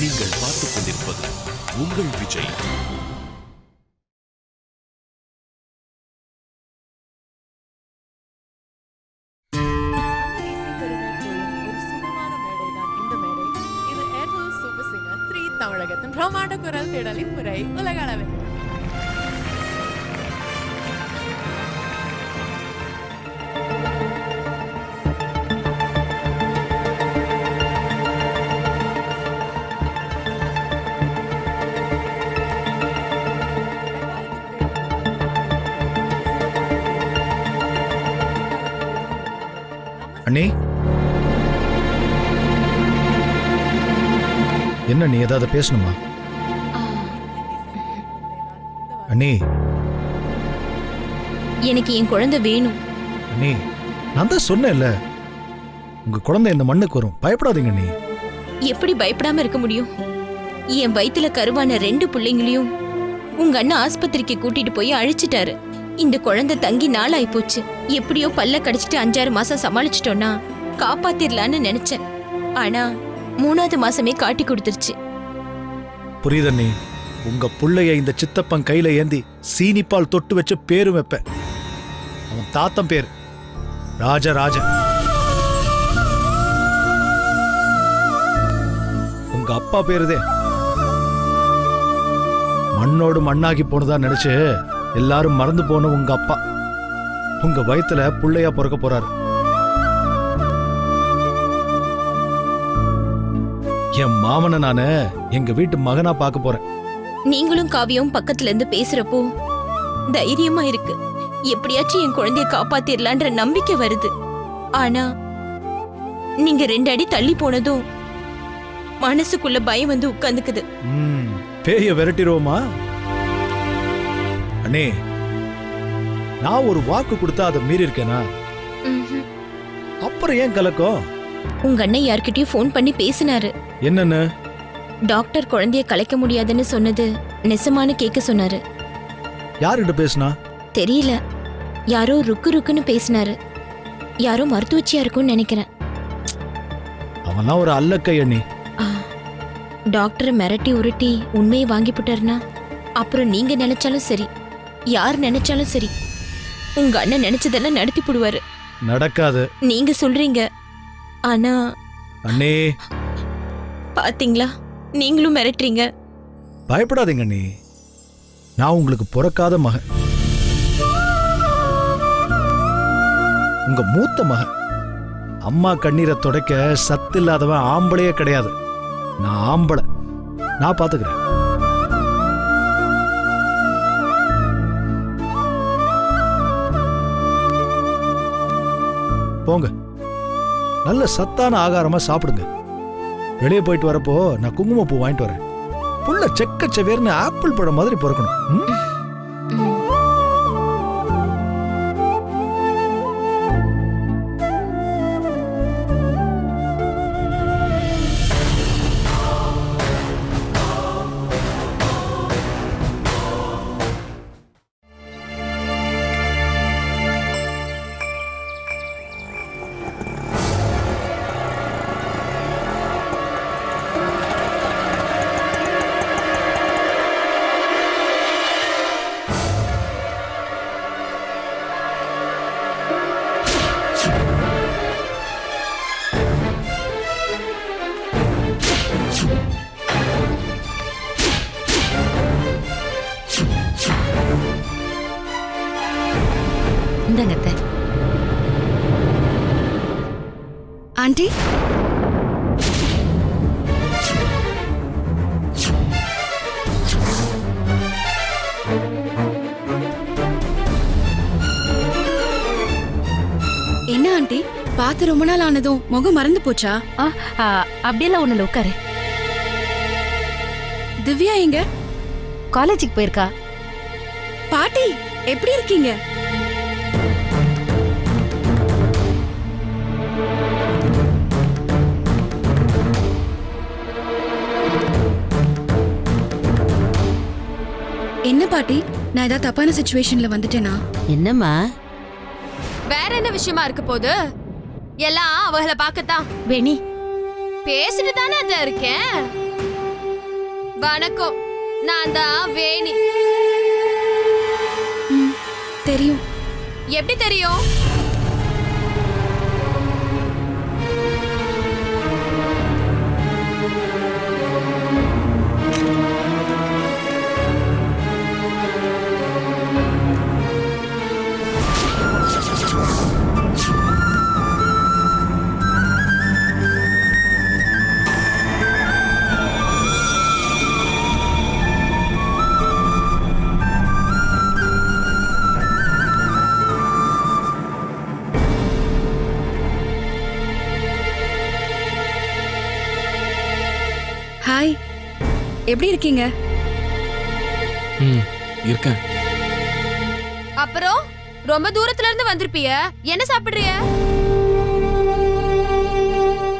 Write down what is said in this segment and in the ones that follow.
நீங்கள் பார்த்துக் கொண்டிருப்பது உங்கள் விஜய். தமிழகத்தின் பிரமாண்ட குரல் தேடலின் முறை. உலக அளவில் அண்ணி. என்ன நீ ஏதாவது பேசணுமா? அண்ணி. எனக்கு என் குழந்தை வேணும். அண்ணி நான் தான் சொன்னேன்ல. உங்க குழந்தை இந்த மண்ணுக்கு வரும். பயப்படாதீங்க அண்ணி. எப்படி பயப்படாம இருக்க முடியும்? என் வயித்துல கருவான ரெண்டு பிள்ளைங்களையும் உங்க அண்ணன் ஆஸ்பத்திரிக்கு கூட்டிட்டு போய் அழிச்சிட்டாரு. இந்த குழந்தை தங்கி நாளாய் போச்சு. எப்படியோ பல்ல கடிச்சிட்டு அஞ்சாறு மாசம் சமாளிச்சிட்டோன்னா காப்பாத்திரலான்னு நினைச்சேன். ஆனா மூணாவது மாசமே காட்டி கொடுத்துருச்சு. புரியுதண்ணி உங்க புள்ளைய இந்த சித்தப்பன் கையில ஏந்தி சீனிப்பால் தொட்டு வச்சு பேரும் வைப்பேன். அவன் தாத்தன் பேர். ராஜராஜன். உங்க அப்பா பேருதே. மண்ணோடு மண்ணாகி போனதா நினைச்சு எல்லாரும் மறந்து போன உங்க அப்பா. உங்க வயித்துல புள்ளையா பிறக்க போறாரு. என் மாமனை நானு எங்க வீட்டு மகனா பார்க்க போறேன். நீங்களும் காவியும் பக்கத்துல இருந்து பேசுறப்போ தைரியமா இருக்கு. எப்படியாச்சும் என் குழந்தைய காப்பாத்திரலான்ற நம்பிக்கை வருது. ஆனா நீங்க ரெண்டு அடி தள்ளி போனதும் மனசுக்குள்ள பயம் வந்து உட்கார்ந்துக்குது ம், பேய விரட்டிடுவோமா அண்ணே நான் ஒரு வாக்கு கொடுத்தா அதை மீறி இருக்கேனா. அப்புறம் ஏன் கலக்கம்? உங்க அண்ணன் யார்கிட்டயும் ஃபோன் பண்ணி பேசினாரு. என்னன்னு? டாக்டர் குழந்தைய கலைக்க முடியாதுன்னு சொன்னது நெசமானு கேட்க சொன்னாரு. யார்கிட்ட பேசுனா? தெரியல. யாரோ ருக்கு ருக்குன்னு பேசினாரு. யாரோ மருத்துவச்சியா இருக்கும்னு நினைக்கிறேன். அவன்லாம் ஒரு அல்லக்கை அண்ணி. டாக்டரை மிரட்டி உருட்டி உண்மையை வாங்கி போட்டாருனா அப்புறம் நீங்க நினைச்சாலும் சரி. யார் நினைச்சாலும் சரி உங்க அண்ணன் நினைச்சதெல்லாம் நடத்தி போடுவாரு. நடக்காது. நீங்க சொல்றீங்க. ஆனா அண்ணே. பாத்தீங்களா? நீங்களும் மிரட்டுறீங்க. பயப்படாதீங்க அண்ணி. நான் உங்களுக்கு பிறக்காத மகன். உங்க மூத்த மகன். அம்மா கண்ணீரை துடைக்க சத்து இல்லாதவன் ஆம்பளையே கிடையாது. நான் ஆம்பளை. நான் பாத்துக்கிறேன். போங்க. நல்ல சத்தான ஆகாரமா சாப்பிடுங்க. வெளியே போயிட்டு வரப்போ நான் குங்குமப்பூ வாங்கிட்டு வரேன். புள்ள செக்க செவேர்னு ஆப்பிள் பழம் மாதிரி பிறக்கணும். பார்த்து ரொம்ப நாள் ஆனதும் முகம் மறந்து போச்சா? அப்படியெல்லாம் ஒண்ணு உட்காரு. திவ்யா எங்க? காலேஜுக்கு போயிருக்கா. பாட்டி எப்படி இருக்கீங்க? என்ன பாட்டி நான் ஏதாவது தப்பான சுச்சுவேஷன்ல வந்துட்டேனா? என்னம்மா? வேற என்ன விஷயமா இருக்க போது எல்லாம் அவங்கள பார்க்கத்தான். வேணி. பேசிட்டு தானே அத இருக்கேன். வணக்கம். நான் தான் வேணி. தெரியும். எப்படி தெரியும்? எப்படி இருக்கீங்க? ம் இருக்கேன். அப்புறம் ரொம்ப தூரத்துல இருந்து வந்திருப்பிய. என்ன சாப்பிடுறிய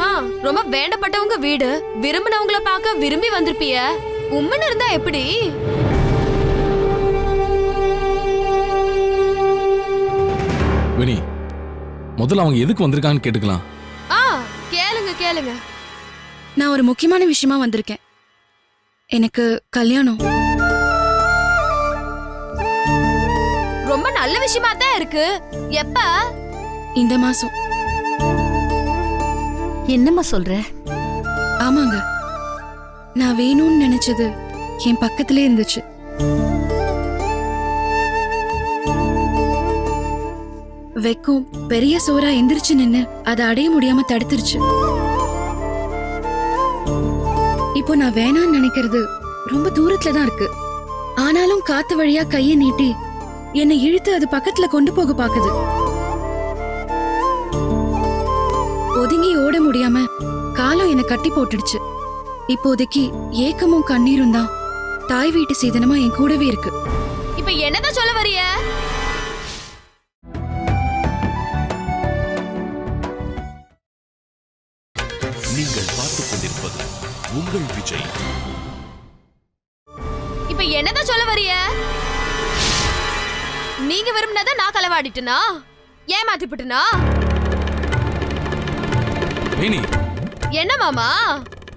ஆ, ரொம்ப வேண்டப்பட்டவங்க வீடு. விரும்பினவங்கள பார்க்க விரும்பி வந்திருப்பிய. உம்முன்னு இருந்தா எப்படி? வினி முதல்ல அவங்க எதுக்கு வந்திருக்காங்கன்னு கேட்டுக்கலாம். ஆ கேளுங்க கேளுங்க. நான் ஒரு முக்கியமான விஷயமா வந்திருக்கேன். எனக்கு கல்யாணம். ரொம்ப நல்ல விஷயமா தான் இருக்கு. எப்ப? இந்த மாசம். என்னம்மா சொல்ற? ஆமாங்க. நான் வேணும்னு நினைச்சது என் பக்கத்திலே இருந்துச்சு. வெக்கம் பெரிய சோறா எந்திரிச்சு நின்னு அதை அடைய முடியாம தடுத்துருச்சு. இப்போ நான் வேணாம்னு நினைக்கிறது ரொம்ப தூரத்துல தான் இருக்கு. ஆனாலும் காத்து வழியா கையை நீட்டி என்னை இழுத்து அது பக்கத்துல கொண்டு போக பாக்குது ஒதுங்கி ஓட முடியாம காலம் என்னை கட்டி போட்டுடுச்சு. இப்போதைக்கு ஏக்கமும் கண்ணீரும் தான் தாய் வீட்டு சீதனமா என் கூடவே இருக்கு. இப்ப என்னதான் சொல்ல வரிய களவாடிட்டனா ஏமாத்திப்பிட்டனா? வினி என்ன மாமா?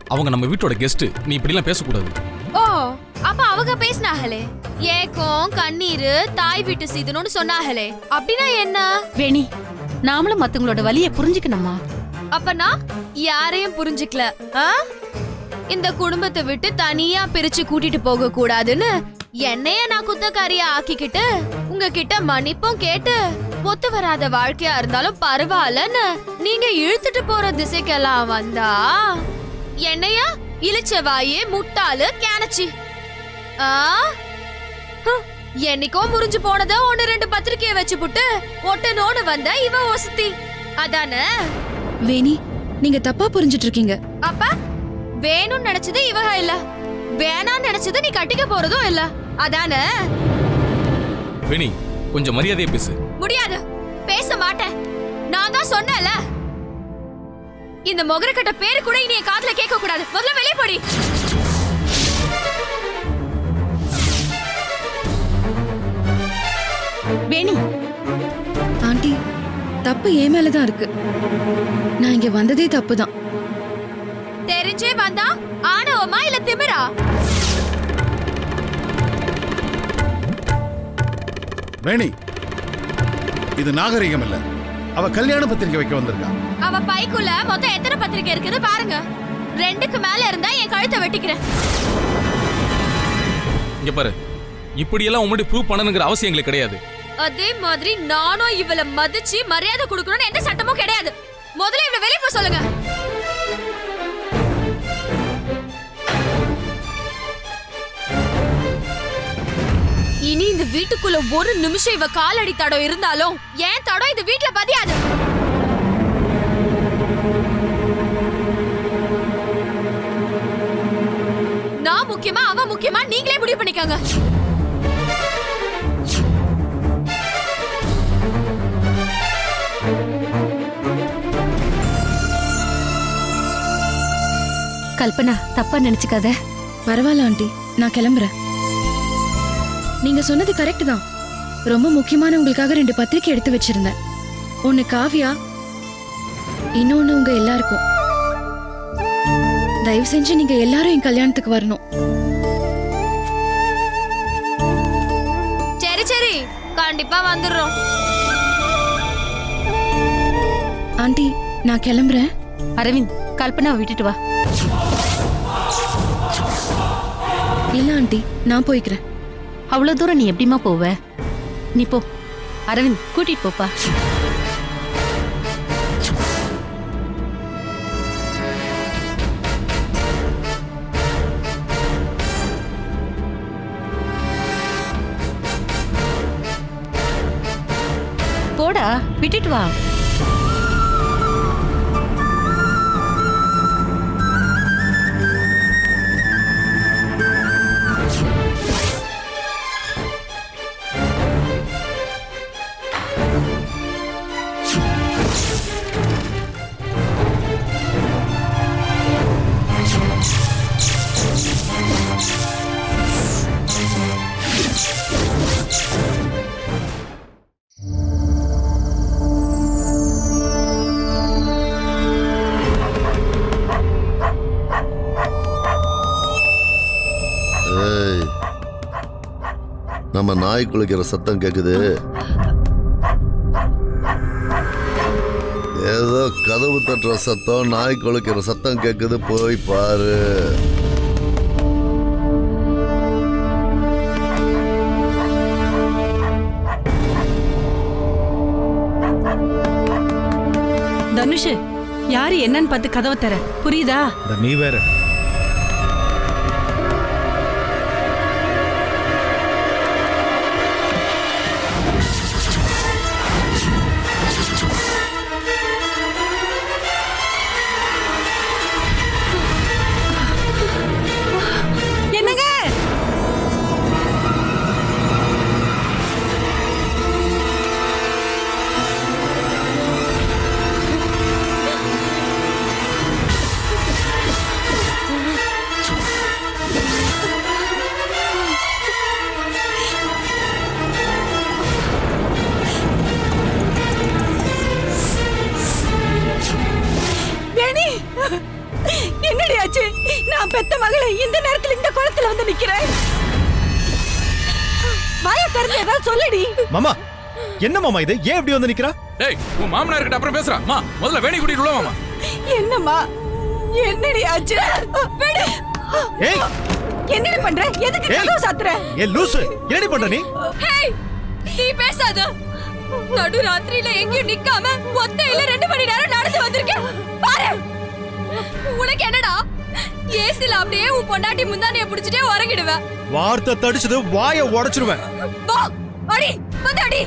அவங்க நம்ம வீட்டோட கெஸ்ட் நீ இப்படிலாம் பேசக்கூடாது. ஓ அப்ப அவங்க பேசினாங்களே. ஏக்கம் கண்ணீர் தாய் வீட்டு சீதனம்னு சொன்னாங்களே. அப்படின்னா என்ன? வேணி நாமளும் மத்தவங்களோட வலியை புரிஞ்சுக்கணுமா? அப்ப நான் யாரையும் புரிஞ்சுக்கல. ஆ? இந்த குடும்பத்தை விட்டு தனியா பிரிச்சு கூட்டிட்டு போக கூடாதுன்னு என்னைய நான் குத்தக்காரியா ஆக்கிக்கிட்டு உங்ககிட்ட மன்னிப்பும் கேட்டு ஒத்து வராத வாழ்க்கையா இருந்தாலும் பரவாயில்லன்னு நீங்க இழுத்துட்டு போற திசைக்கெல்லாம் வந்தா என்னையா இழிச்ச வாயே முட்டாளு கேனச்சி. ஆ? என்னைக்கோ முறிஞ்சு போனத ஒன்னு ரெண்டு பத்திரிக்கைய வச்சு புட்டு ஒட்டனோடு வந்த இவ ஒசத்தி. அதானே? வேணி நீங்க தப்பா புரிஞ்சிட்டு இருக்கீங்க அப்ப வேணும்னு நினைச்சது இவக இல்ல. வேணாம்னு நினைச்சது நீ கட்டிக்க போறதும் இல்ல. அதானே? வினி கொஞ்சம் மரியாதையா பேசு. முடியாது. பேச மாட்டேன். நான் தான் சொன்னேன்ல. இந்த மொகரக்கட்ட பேரு கூட இனி என் காதுல கேட்க கூடாது முதல்ல வெளியே போடி. வேணி ஆண்டி தப்பு என் மேலதான் இருக்கு. நான் இங்க வந்ததே தப்பு தான் தெரிஞ்சே வந்தா ஆணவமா இல்ல திமிரா? வேணி இது நாகரிகம் இல்ல. அவ கல்யாண பத்திரிக்கை வைக்க வந்திருக்கா. அவ பைக்குள்ள மொத்தம் எத்தனை பத்திரிக்கை இருக்குது பாருங்க. ரெண்டுக்கு மேல இருந்தா என் கழுத்தை வெட்டிக்கிறேன். இங்க பாரு. இப்படியெல்லாம் உங்கள்கிட்ட ப்ரூவ் பண்ணணுங்கிற அவசியம் எங்களுக்கு கிடையாது. அதே மாதிரி நானும் இவள மதிச்சு மரியாதை கொடுக்கணும்னு எந்த சட்டமும் கிடையாது. முதல்ல இவள வெளியே போக சொல்லுங்க. இந்த வீட்டுக்குள்ள ஒரு நிமிஷம் இவ காலடி தடம் இருந்தாலும் ஏன் தடம் இந்த வீட்ல பதியாது? நான் முக்கியமா அவ முக்கியமா நீங்களே முடிவு பண்ணிக்கோங்க. கல்பனா தப்பா நினைச்சுக்காத. பரவாயில்ல ஆண்டி. நான் கிளம்புறேன். நீங்க சொன்னது கரெக்ட் தான். ரொம்ப முக்கியமான உங்களுக்காக ரெண்டு பத்திரிக்கை எடுத்து வச்சிருந்தேன். ஒன்னு காவியா இன்னொன்னு உங்க எல்லாருக்கும். தயவு செஞ்சு நீங்க எல்லாரும் என் கல்யாணத்துக்கு வரணும். சரி சரி. கண்டிப்பா வந்துடுறோம். ஆண்டி நான் கிளம்புறேன். அரவிந்த் கல்பனாவை விட்டுட்டு வா. இல்ல ஆண்டி நான் போய்க்கிறேன். அவ்வளவு தூரம் நீ எப்படிமா போவ? நீ போ. அரவிந்த் கூட்டிட்டு போப்பா. போடா விட்டுட்டு வா. நம்ம நாய் குளிக்கிற சத்தம் கேக்குது. ஏதோ கதவு தட்டுற சத்தம் நாய் குளிக்கிற சத்தம் கேக்குது. போய் பாரு. தனுஷ் யாரு என்னன்னு பார்த்து கதவை தர. புரியுதா? நீ வேற. நிக்கிறேன் வாய திறந்து ஏதாவது சொல்லடி. மாமா என்ன மாமா இது? ஏன் இப்படி வந்து நிக்கிறா? ஏய் உன் மாமனார் கிட்ட அப்புறம் பேசுறா. மா முதல்ல வேணி கூட்டிட்டு உள்ள மாமா. என்னம்மா? என்னடி ஆச்சு? விடு. ஏய். என்னடி பண்ற? எதுக்கு. கதவு சாத்துற? ஏ லூசு. என்னடி பண்ற நீ? ஹேய் நீ பேசாத. நடு ராத்திரியில எங்கேயும் நிக்காம ஒத்தையில ரெண்டு ஏசில அப்படியே உன் பொண்டாட்டி முந்தானைய புடிச்சிட்டே உறங்கிடுவேன். வார்த்தை தடிச்சது வாய உடைச்சிருவேன். அடி வந்து அடி.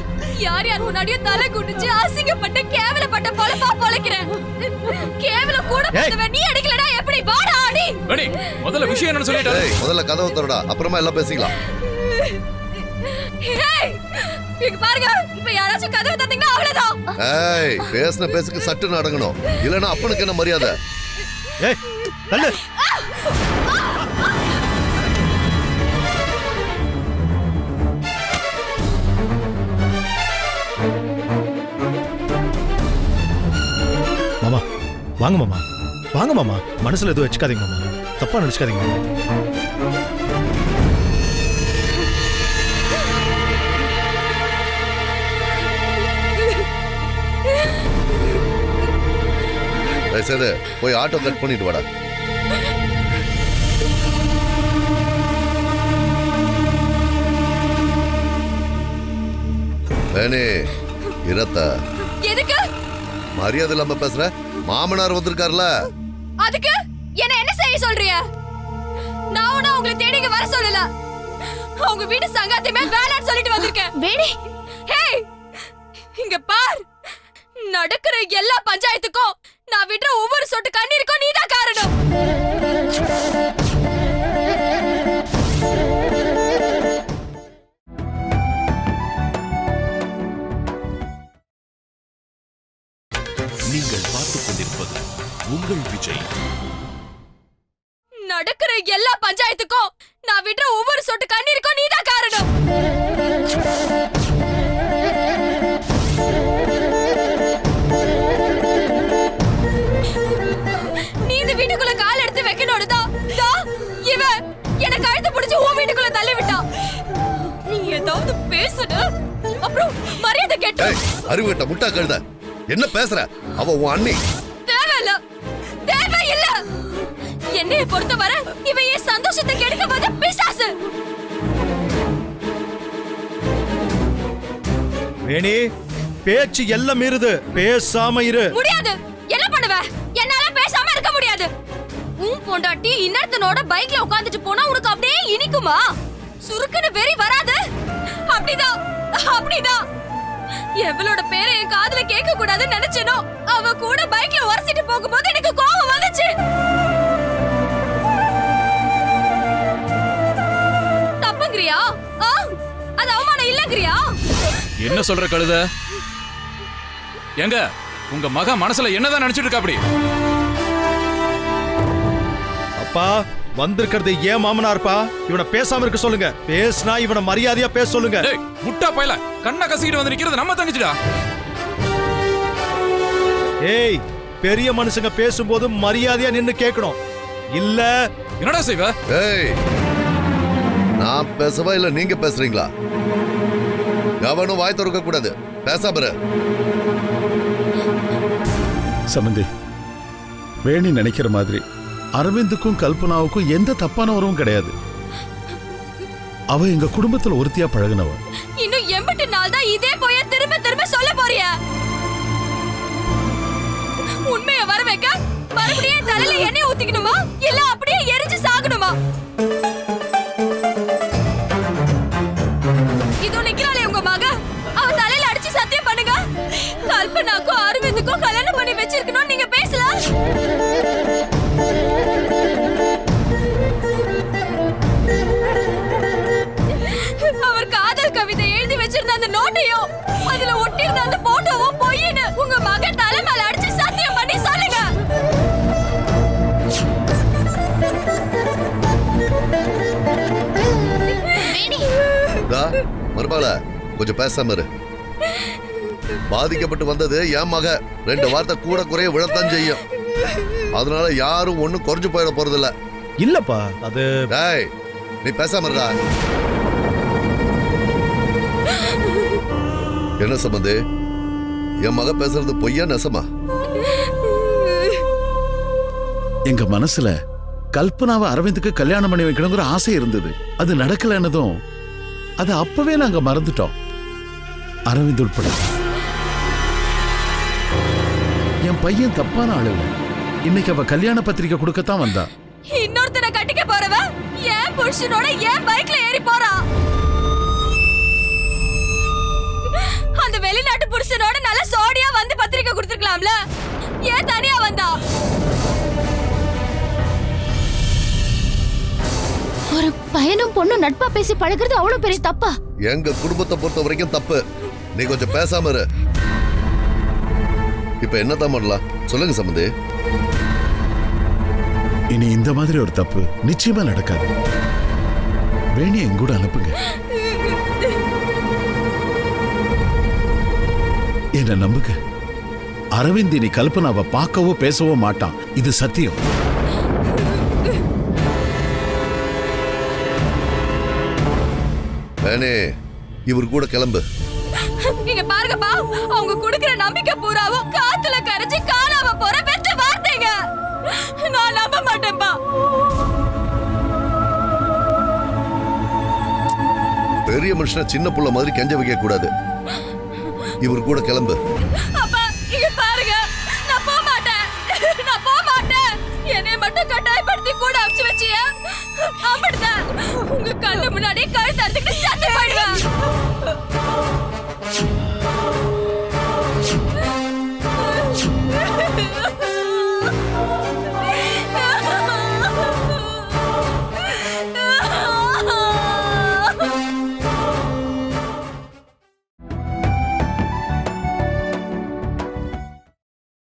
யார் யார் முன்னாடியும் தலை குடிச்சு அசிங்கப்பட்டு கேவலப்பட்ட பொழப்பா பொழைக்கிறேன். கேவலம் கூட நீ அடிக்கலடா எப்படி? வாடா அடி. வேணி முதல்ல விஷயம் என்னன்னு சொல்லிட்டாரு முதல்ல கதவை திறடா அப்புறமா எல்லாம் பேசிக்கலாம். இங்க பாருங்க இப்ப யாராச்சும் கதவை தந்தீங்கன்னா அவ்வளவுதான். ஏய் பேசின பேசுக்கு சட்டுன்னு அடங்கணும். இல்லைன்னா அப்பனுக்கு என்ன மரியாதை? ஏய் தள்ளு. மாமா வாங்க மாமா. வாங்க மாமா. மனசுல எதுவும் வச்சுக்காதீங்க மாமா. தப்பா நினைச்சுக்காதீங்க மாமா. தயவுசெய்து போய் ஆட்டோ கட் பண்ணிட்டு வாடா. வேணே இரத்தா? எதுக்கு? மரியாதை இல்லாம பேசுற? மாமனார் வந்திருக்காருல? அதுக்கு? என்ன என்ன செய்ய சொல்றீங்க நான் ஒன்னும் உங்களை தேடி இங்க வர சொல்லல. உங்க வீட்டு சங்காத்தையுமே வேணாம்னு சொல்லிட்டு வந்திருக்கேன். வேணி. ஹேய் இங்க பார். நடக்கிற எல்லா பஞ்சாயத்துக்கும் நான் விடுற ஒவ்வொரு சொட்டு கண்ணீருக்கும் நீதான் காரணம். நடக்கிற எல்லா பஞ்சாயத்துக்கும் நான் விடுற ஒவ்வொரு சொட்டு கண்ணீருக்கும் நீதான் காரணம். நீ இந்த வீட்டுக்குள்ள கால் எடுத்து வைக்கணும்னு தான் தா, இவன் என்ன கழுத்து பிடிச்சு உன் வீட்டுக்குள்ள தள்ளி விட்டா நீ ஏதாவது பேசுன அப்புறம் மரியாதை கேட்டு. ஏய் முட்டா கழுத. என்ன பேசுற? அவ உன் அண்ணி. என்னைய பொறுத்தவரை இவ என் சந்தோஷத்தை கெடுக்க வந்த பிசாசு. வேணி பேச்சு எல்லாம் மீறுது பேசாம இரு. முடியாது. என்ன பண்ணுவ? என்னால பேசாம இருக்க முடியாது. உன் பொண்டாட்டி இன்னொருத்தனோட பைக்ல உட்கார்ந்துட்டு போனா உனக்கு அப்படியே இனிக்குமா? சுருக்குன்னு வெறி வராது. அப்படிதான். அப்படிதான். எவளோட பேரை என் காதுல கேட்க கூடாதுன்னு நினைச்சேனோ அவ கூட பைக்ல உரசிட்டு போகும்போது எனக்கு கோபம் வந்துச்சு. ஆ? அது அவமானம் இல்லங்கிறியா என்ன சொல்ற கழுத? எங்க? உங்க மக மனசுல என்னதான் நினைச்சிட்டு இருக்கா அப்படி அப்பா வந்திருக்கிறது ஏன் மாமனார்ப்பா? இவனை பேசாம இருக்க சொல்லுங்க. பேசினா இவனை மரியாதையா பேச சொல்லுங்க. முட்டா பயல. கண்ணை கசிக்கிட்டு வந்து நிக்கிறது நம்ம தங்கச்சிடா. ஏய் பெரிய மனுஷங்க பேசும்போது மரியாதையா நின்னு கேட்கணும் இல்ல. என்னடா செய்வ? ஏய் நான் பேசவா இல்ல நீங்க பேசுறீங்களா? எவனும் வாய் திறக்க கூடாது. பேசாம இரு சம்பந்தி வேணி நினைக்கிற மாதிரி அரவிந்துக்கும் கல்பனாவுக்கும் எந்த தப்பான உறவும் கிடையாது. அவ எங்க குடும்பத்துல ஒருத்தியா பழகுனவ. இன்னும் எண்பட்டு நாள் தான் இதே போய திரும்ப திரும்ப சொல்ல போறிய? உண்மைய வர வைக்க மறுபடியும் தலையில எண்ணெய் ஊத்திக்கணுமா? இல்ல அப்படியே எரிஞ்சு சாகணுமா? நீங்க பேசலாம். அவர் காதல் கவிதை எழுதி வச்சிருந்த அந்த நோட்டையும் அதுல ஒட்டியிருந்த அந்த போட்டோவும் பொய்ன்னு உங்க மகன் தலை மேல அடிச்சு சத்தியம் பண்ணி சொல்லுங்க. டா, மருமகள கொஞ்சம் பேசாம இரு. பாதிக்கப்பட்டு வந்தது என் மக. ரெண்டு வார்த்தை கூட குறைய விழத்தான் செய்யும். அதனால யாரும் ஒண்ணும் குறைஞ்சு போயிட போறதில்ல. இல்லப்பா அது டேய் நீ பேசாம இருடா. என்ன சம்பந்தி? என் மக பேசுறது பொய்யா நெசமா? எங்க மனசுல கல்பனாவை அரவிந்துக்கு கல்யாணம் பண்ணி வைக்கணுங்கிற ஆசை இருந்தது. அது நடக்கலன்னதும் அது அப்பவே நாங்க மறந்துட்டோம். அரவிந்த் உட்பட. என் பையன் தப்பான ஆளு இல்ல. இன்னைக்கு அவ கல்யாண பத்திரிக்கை கொடுக்கத்தான் வந்தா. இன்னொருத்தனை கட்டிக்க போறவ ஏன் புருஷனோட ஏன் பைக்ல ஏறி போறா. அந்த வெளிநாட்டு புருஷனோட நல்ல சோடியா வந்து பத்திரிக்கை கொடுத்துருக்கலாம்ல. ஏன் தனியா வந்தா? ஒரு பையனும் பொண்ணும் நட்பா பேசி பழகுறது அவ்வளவு பெரிய தப்பா? எங்க குடும்பத்தை பொறுத்த வரைக்கும் தப்பு. நீ கொஞ்சம் பேசாம இரு. இப்ப என்னதான் பண்ணலாம்? சொல்லுங்க சம்பந்தி. இனி இந்த மாதிரி ஒரு தப்பு நிச்சயமா நடக்காது. வேணிய என் கூட அனுப்புங்க. என்ன நம்புங்க. அரவிந்த் இனி கல்பனாவை பார்க்கவோ பேசவோ மாட்டான். இது சத்தியம். வேணே இவர் கூட கிளம்பு. நீங்க பாருங்கப்பா அவங்க குடுக்கிற நம்பிக்கை பூராவும் பெரிய மனுஷனை சின்ன புள்ள மாதிரி கெஞ்ச வைக்க கூடாது. இவர் கூட கிளம்பு. பாருங்க. நான் போக மாட்டேன். நான் போக மாட்டேன். என்னை மட்டும் கட்டாயப்படுத்தி கூட அமுச்சு வச்சியா. அப்படிதான். உங்க கண்ணு முன்னாடி கழுத்து அறுத்துக்கிட்டு சண்டை போயிடுவேன்